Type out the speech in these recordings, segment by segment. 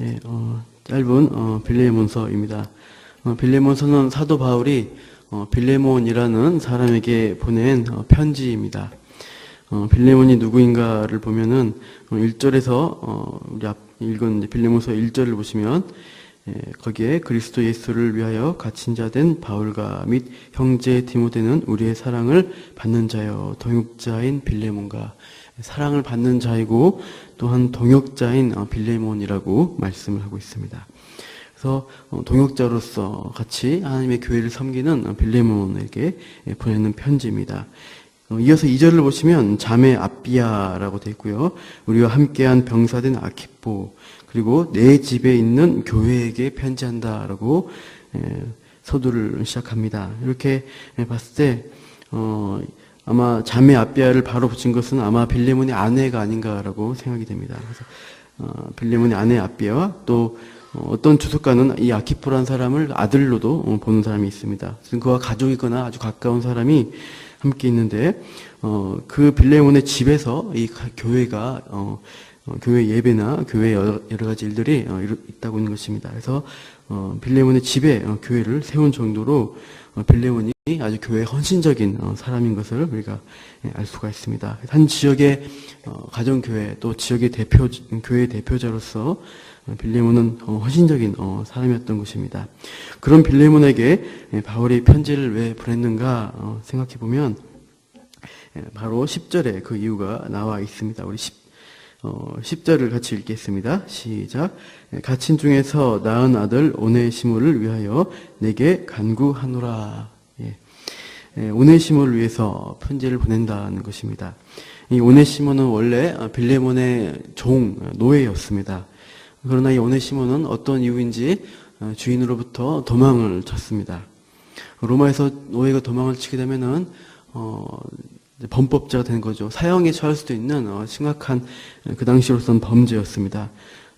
예, 어, 짧은 어, 빌레몬서입니다. 어, 빌레몬서는 사도 바울이 어, 빌레몬이라는 사람에게 보낸 어, 편지입니다. 어, 빌레몬이 누구인가를 보면은 어, 1절에서 어, 우리 앞 읽은 빌레몬서 1절을 보시면 예, 거기에 그리스도 예수를 위하여 갇힌 자 된 바울과 및 형제 디모데는 우리의 사랑을 받는 자여 동역자인 빌레몬과 사랑을 받는 자이고 또한 동역자인 어, 빌레몬이라고 말씀을 하고 있습니다. 그래서 어, 동역자로서 같이 하나님의 교회를 섬기는 어, 빌레몬에게 예, 보내는 편지입니다. 어, 이어서 2절을 보시면 자매 아비아라고 되어 있고요. 우리와 함께한 병사된 아키포 그리고 내 집에 있는 교회에게 편지한다라고 예, 서두를 시작합니다. 이렇게 예, 봤을 때 어, 아마 자매 아비아를 바로 붙인 것은 아마 빌레몬의 아내가 아닌가라고 생각이 됩니다. 그래서 어, 빌레몬의 아내 아비아와 또 어, 어떤 주석가는 이 아키포라는 사람을 아들로도 어, 보는 사람이 있습니다. 그와 가족이거나 아주 가까운 사람이 함께 있는데 어, 그 빌레몬의 집에서 이 교회가 어, 어, 교회 예배나 교회 여러, 여러 가지 일들이 어, 있다고 있는 것입니다. 그래서 어, 빌레몬의 집에 어, 교회를 세운 정도로 어, 빌레몬이 아주 교회 헌신적인 어, 사람인 것을 우리가 예, 알 수가 있습니다. 한 지역의 어, 가정교회 또 지역의 대표 교회 대표자로서 어, 빌레몬은 어, 헌신적인 어, 사람이었던 것입니다. 그런 빌레몬에게 예, 바울이 편지를 왜 보냈는가 어, 생각해 보면 예, 바로 10절에 그 이유가 나와 있습니다. 우리 10, 어, 10절을 같이 읽겠습니다. 시작. 예, 갇힌 중에서 낳은 아들 오네시모를 위하여 내게 간구하노라. 예. 예, 오네시모를 위해서 편지를 보낸다는 것입니다. 이 오네시모는 원래 빌레몬의 종 노예였습니다. 그러나 이 오네시모는 어떤 이유인지 어, 주인으로부터 도망을 쳤습니다. 로마에서 노예가 도망을 치게 되면은 어, 범법자가 된 거죠. 사형에 처할 수도 있는 어, 심각한 그 당시로서는 범죄였습니다.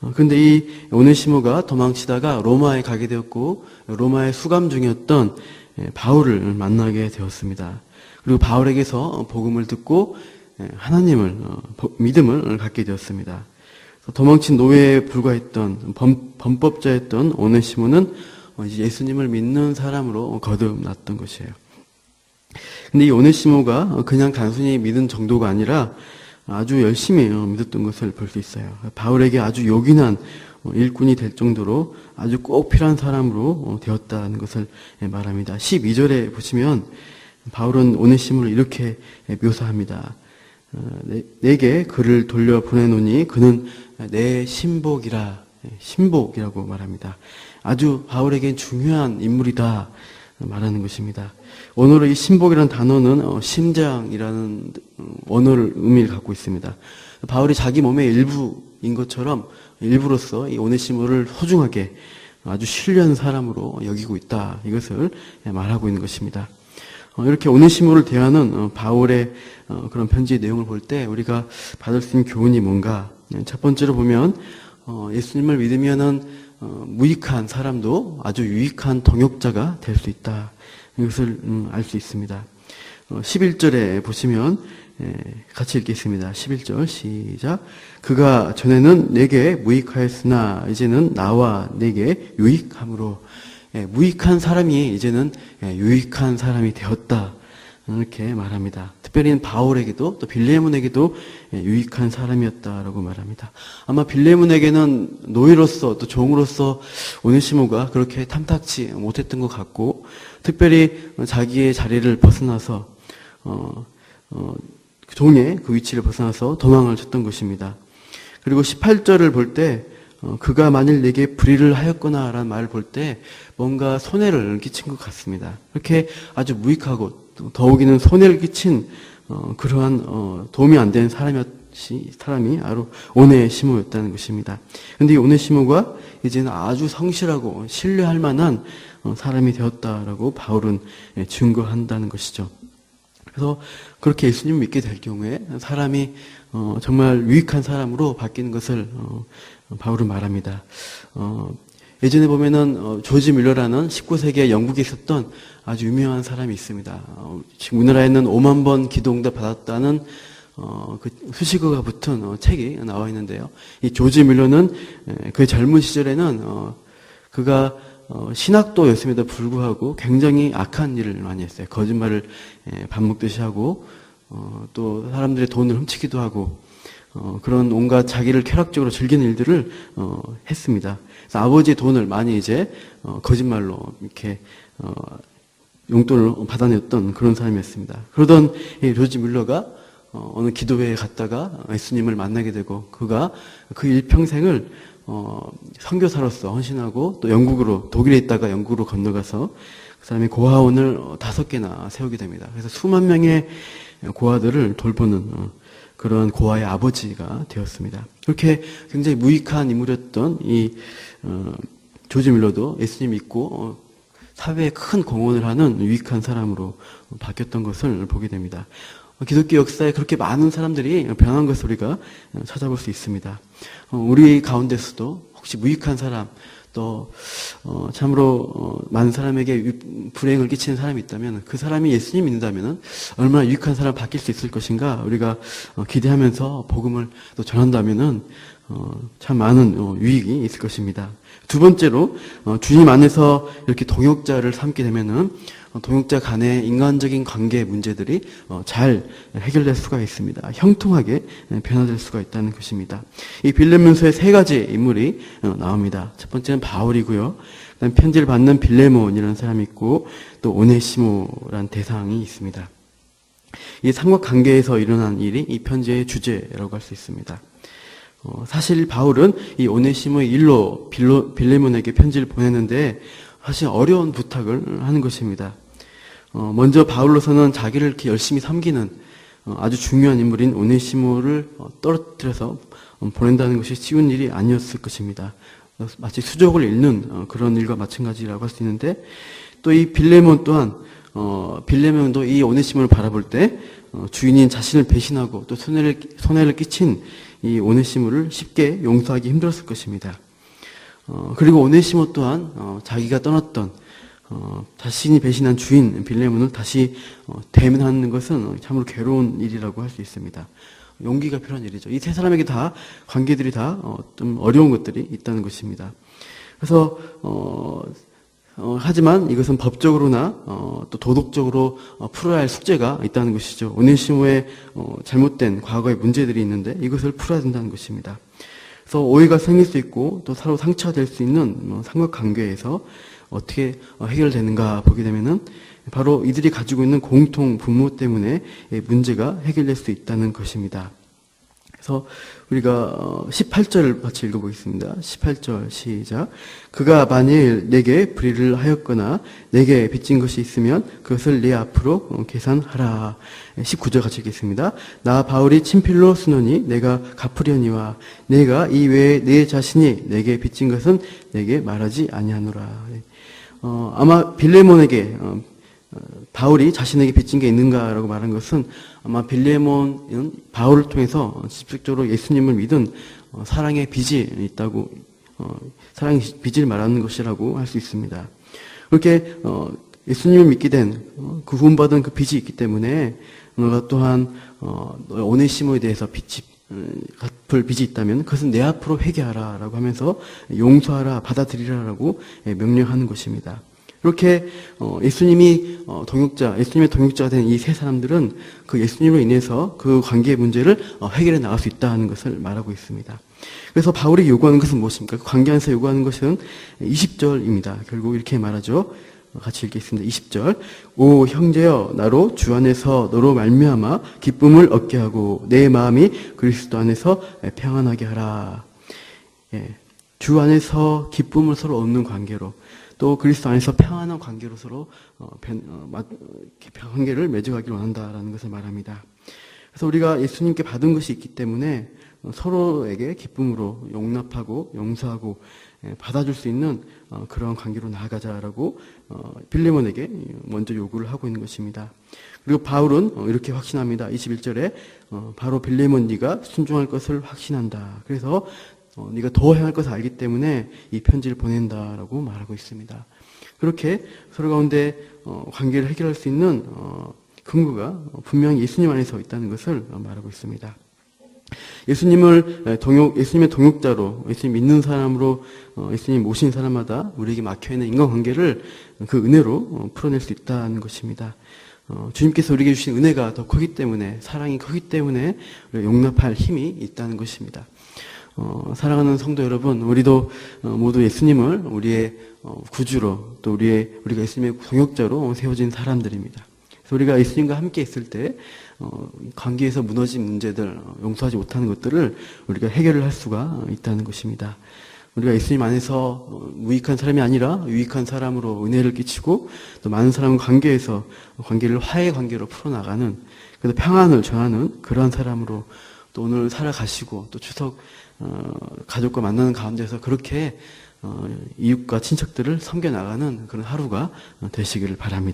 어, 근데 이 오네시모가 도망치다가 로마에 가게 되었고 로마의 수감 중이었던 예, 바울을 만나게 되었습니다. 그리고 바울에게서 복음을 듣고 예, 하나님을 어, 믿음을 갖게 되었습니다. 도망친 노예에 불과했던 범, 범법자였던 오네시모는 예수님을 믿는 사람으로 거듭났던 것이에요. 근데 이 오네시모가 그냥 단순히 믿은 정도가 아니라 아주 열심히 믿었던 것을 볼 수 있어요. 바울에게 아주 요긴한 일꾼이 될 정도로 아주 꼭 필요한 사람으로 되었다는 것을 말합니다. 12절에 보시면 바울은 오네시모를 이렇게 묘사합니다. 어, 내게 그를 돌려 보내노니 그는 내 신복이라 신복이라고 말합니다. 아주 바울에겐 중요한 인물이다 말하는 것입니다. 원어로 이 신복이라는 단어는 어, 심장이라는 어, 원어를 의미를 갖고 있습니다. 바울이 자기 몸의 일부인 것처럼 일부로서 이 오네시모를 소중하게 아주 신뢰하는 사람으로 여기고 있다. 이것을 말하고 있는 것입니다. 어, 이렇게 오네시모를 대하는 바울의 그런 편지의 내용을 볼 때 우리가 받을 수 있는 교훈이 뭔가? 첫 번째로 보면 예수님을 믿으면은 무익한 사람도 아주 유익한 동역자가 될 수 있다. 이것을 음, 알수 있습니다. 11절에 어, 보시면 예, 같이 읽겠습니다. 11절 시작. 그가 전에는 내게 무익하였으나 이제는 나와 내게 유익함으로 예, 무익한 사람이 이제는 예, 유익한 사람이 되었다. 이렇게 말합니다. 특별히 바울에게도 또 빌레몬에게도 유익한 사람이었다라고 말합니다. 아마 빌레몬에게는 노예로서 또 종으로서 오네시모가 그렇게 탐탁치 못했던 것 같고 특별히 자기의 자리를 벗어나서 어, 어, 종의 그 위치를 벗어나서 도망을 쳤던 것입니다. 그리고 18절을 볼때 어, 그가 만일 내게 불의를 하였거나 라는 말을 볼 때 뭔가 손해를 끼친 것 같습니다. 그렇게 아주 무익하고 더욱이는 손해를 끼친 어, 그러한 어, 도움이 안 되는 사람이 사람이 바로 오네시모였다는 것입니다. 그런데 이 오네시모가 이제는 아주 성실하고 신뢰할 만한 어, 사람이 되었다라고 바울은 예, 증거한다는 것이죠. 그래서 그렇게 예수님을 믿게 될 경우에 사람이 어, 정말 유익한 사람으로 바뀌는 것을 어, 바울은 말합니다. 예전에 보면은 조지 밀러라는 19세기에 영국에 있었던 아주 유명한 사람이 있습니다. 지금 우리나라에는 5만 번 기도응답 받았다는 어, 그 수식어가 붙은 어, 책이 나와 있는데요. 이 조지 밀러는 에, 그 젊은 시절에는 어, 그가 어, 신학도였음에도 불구하고 굉장히 악한 일을 많이 했어요. 거짓말을 에, 밥 먹듯이 하고 어, 또 사람들의 돈을 훔치기도 하고 어, 그런 온갖 자기를 쾌락적으로 즐기는 일들을 어, 했습니다. 그래서 아버지의 돈을 많이 이제 어, 거짓말로 이렇게 어, 용돈을 받아냈던 그런 사람이었습니다. 그러던 이 조지 밀러가 어, 어느 기도회에 갔다가 예수님을 만나게 되고 그가 그 일평생을 어, 선교사로서 헌신하고 또 영국으로 독일에 있다가 영국으로 건너가서 그 사람이 고아원을 어, 다섯 개나 세우게 됩니다. 그래서 수만 명의 고아들을 돌보는 어, 그런 고아의 아버지가 되었습니다. 그렇게 굉장히 무익한 인물이었던 이 어, 조지 밀러도 예수님 믿고 어, 사회에 큰 공헌을 하는 유익한 사람으로 바뀌었던 것을 보게 됩니다. 기독교 역사에 그렇게 많은 사람들이 변한 것을 우리가 찾아볼 수 있습니다. 어, 우리 가운데서도 혹시 무익한 사람, 또 어, 참으로 어, 많은 사람에게 불행을 끼치는 사람이 있다면 그 사람이 예수님 믿는다면 얼마나 유익한 사람 바뀔 수 있을 것인가 우리가 기대하면서 복음을 또 전한다면은 참 많은 유익이 있을 것입니다. 두 번째로 주님 안에서 이렇게 동역자를 삼게 되면은 어, 동역자 간의 인간적인 관계 문제들이 어, 잘 해결될 수가 있습니다. 형통하게 변화될 수가 있다는 것입니다. 이 빌레몬서에 세 가지 인물이 어, 나옵니다. 첫 번째는 바울이고요. 그다음 편지를 받는 빌레몬이라는 사람이 있고 또 오네시모라는 대상이 있습니다. 이 삼각 관계에서 일어난 일이 이 편지의 주제라고 할 수 있습니다. 사실 바울은 이 오네시모의 일로 빌레몬에게 편지를 보냈는데 사실 어려운 부탁을 하는 것입니다. 어, 먼저 바울로서는 자기를 이렇게 열심히 섬기는 어, 아주 중요한 인물인 오네시모를 어, 떨어뜨려서 보낸다는 것이 쉬운 일이 아니었을 것입니다. 마치 수족을 잃는 그런 일과 마찬가지라고 할 수 있는데 또 이 빌레몬 또한 빌레몬도 이 오네시모를 바라볼 때 주인인 자신을 배신하고 또 손해를 손해를 끼친 이 오네시모를 쉽게 용서하기 힘들었을 것입니다. 그리고 오네시모 또한 자기가 떠났던 어, 자신이 배신한 주인 빌레몬을 다시 어, 대면하는 것은 참으로 괴로운 일이라고 할 수 있습니다. 용기가 필요한 일이죠. 이 세 사람에게 다 관계들이 다좀 어, 어려운 것들이 있다는 것입니다. 그래서 어, 어, 하지만 이것은 법적으로나 어, 또 도덕적으로 어, 풀어야 할 숙제가 있다는 것이죠. 오네시모의 어, 잘못된 과거의 문제들이 있는데 이것을 풀어야 된다는 것입니다. 그래서 오해가 생길 수 있고 또 서로 상처가 될 수 있는 뭐, 삼각관계에서 어떻게 어, 해결되는가 보게 되면은 바로 이들이 가지고 있는 공통 분모 때문에 문제가 해결될 수 있다는 것입니다. 그래서 우리가 18절을 어, 같이 읽어보겠습니다. 18절 시작. 그가 만일 내게 불의를 하였거나 내게 빚진 것이 있으면 그것을 내 앞으로 어, 계산하라. 19절 같이 읽겠습니다. 나 바울이 친필로 쓰노니 내가 갚으려니와 내가 이 외에 내 자신이 내게 빚진 것은 내게 말하지 아니하노라. 어, 아마 빌레몬에게 어, 어, 바울이 자신에게 빚진 게 있는가라고 말한 것은 아마 빌레몬은 바울을 통해서 직접적으로 예수님을 믿은 어, 사랑의 빚이 있다고 어, 사랑의 빚을 말하는 것이라고 할 수 있습니다. 그렇게 어, 예수님을 믿게 된그 구원받은 그 빚이 있기 때문에 너가 또한 오네시모에 대해서 빚이 갚을 빚이 있다면 그것은 내 앞으로 회개하라 라고 하면서 용서하라 받아들이라 라고 예, 명령하는 것입니다. 이렇게 어, 예수님이 어, 동역자, 예수님의 동역자가 된 이 세 사람들은 그 예수님으로 인해서 그 관계의 문제를 어, 해결해 나갈 수 있다는 것을 말하고 있습니다. 그래서 바울이 요구하는 것은 무엇입니까? 그 관계 안에서 요구하는 것은 20절입니다. 결국 이렇게 말하죠. 같이 읽겠습니다. 20절. 오 형제여 나로 주 안에서 너로 말미암아 기쁨을 얻게 하고 내 마음이 그리스도 안에서 평안하게 하라. 예. 주 안에서 기쁨을 서로 얻는 관계로 또 그리스도 안에서 평안한 관계로 서로 어, 변, 어, 관계를 맺어가길 원한다라는 것을 말합니다. 그래서 우리가 예수님께 받은 것이 있기 때문에 어, 서로에게 기쁨으로 용납하고 용서하고 예, 받아줄 수 있는 어, 그러한 관계로 나아가자라고 어, 빌레몬에게 먼저 요구를 하고 있는 것입니다. 그리고 바울은 이렇게 확신합니다. 21절에 바로 빌레몬 네가 순종할 것을 확신한다. 그래서 네가 더 행할 것을 알기 때문에 이 편지를 보낸다라고 말하고 있습니다. 그렇게 서로 가운데 관계를 해결할 수 있는 근거가 분명히 예수님 안에 서 있다는 것을 말하고 있습니다. 예수님을 동역, 예수님의 동역자로, 예수님 믿는 사람으로, 어, 예수님 모신 사람마다 우리에게 막혀있는 인간관계를 그 은혜로 어, 풀어낼 수 있다는 것입니다. 어, 주님께서 우리에게 주신 은혜가 더 크기 때문에, 사랑이 크기 때문에 용납할 힘이 있다는 것입니다. 어, 사랑하는 성도 여러분, 우리도 어, 모두 예수님을 우리의 어, 구주로 또 우리의 우리가 예수님의 동역자로 세워진 사람들입니다. 그래서 우리가 예수님과 함께 있을 때 어, 관계에서 무너진 문제들, 어, 용서하지 못하는 것들을 우리가 해결을 할 수가 있다는 것입니다. 우리가 예수님 안에서 어, 무익한 사람이 아니라 유익한 사람으로 은혜를 끼치고 또 많은 사람과 관계에서 관계를 화해 관계로 풀어나가는 그래서 평안을 전하는 그러한 사람으로 또 오늘 살아가시고 또 추석 어, 가족과 만나는 가운데서 그렇게 어, 이웃과 친척들을 섬겨 나가는 그런 하루가 어, 되시기를 바랍니다.